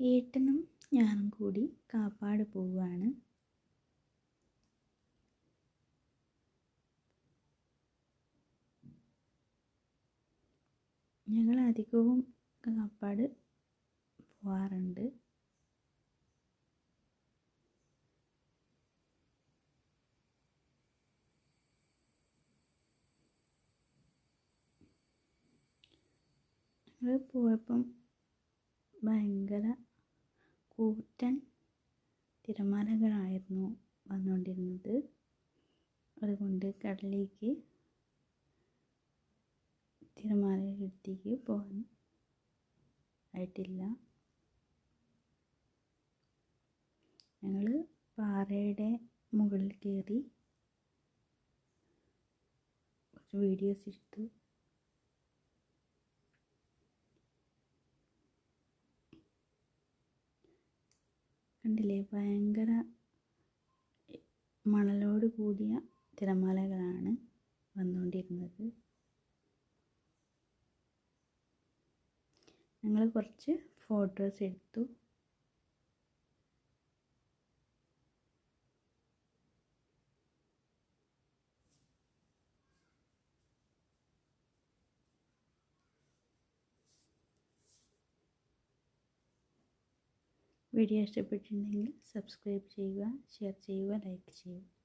ഏട്ടനും ഞാനും കൂടി കാപ്പാട് പോവുകയാണ്. ഞങ്ങൾ അധികവും കാപ്പാട് പോവാറുണ്ട്. ഞങ്ങൾ പോയപ്പം ഭയങ്കര കൂറ്റൻ തിരമാലകളായിരുന്നു വന്നുകൊണ്ടിരുന്നത്. അതുകൊണ്ട് കടലിലേക്ക് തിരമാലയുടെ അടുത്തേക്ക് പോകാൻ ആയിട്ടില്ല. ഞങ്ങൾ പാറയുടെ മുകളിൽ കയറി കുറച്ച് വീഡിയോസ് എടുത്തു. കണ്ടില്ലേ? ഭയങ്കര മണലോട് കൂടിയ തിരമാലകളാണ് വന്നുകൊണ്ടിരുന്നത് ഞങ്ങൾ കുറച്ച് ഫോട്ടോസ് എടുത്തു. വീഡിയോ ഇഷ്ടപ്പെട്ടിട്ടുണ്ടെങ്കിൽ സബ്സ്ക്രൈബ് ചെയ്യുക ഷെയർ ചെയ്യുക ലൈക്ക് ചെയ്യുക.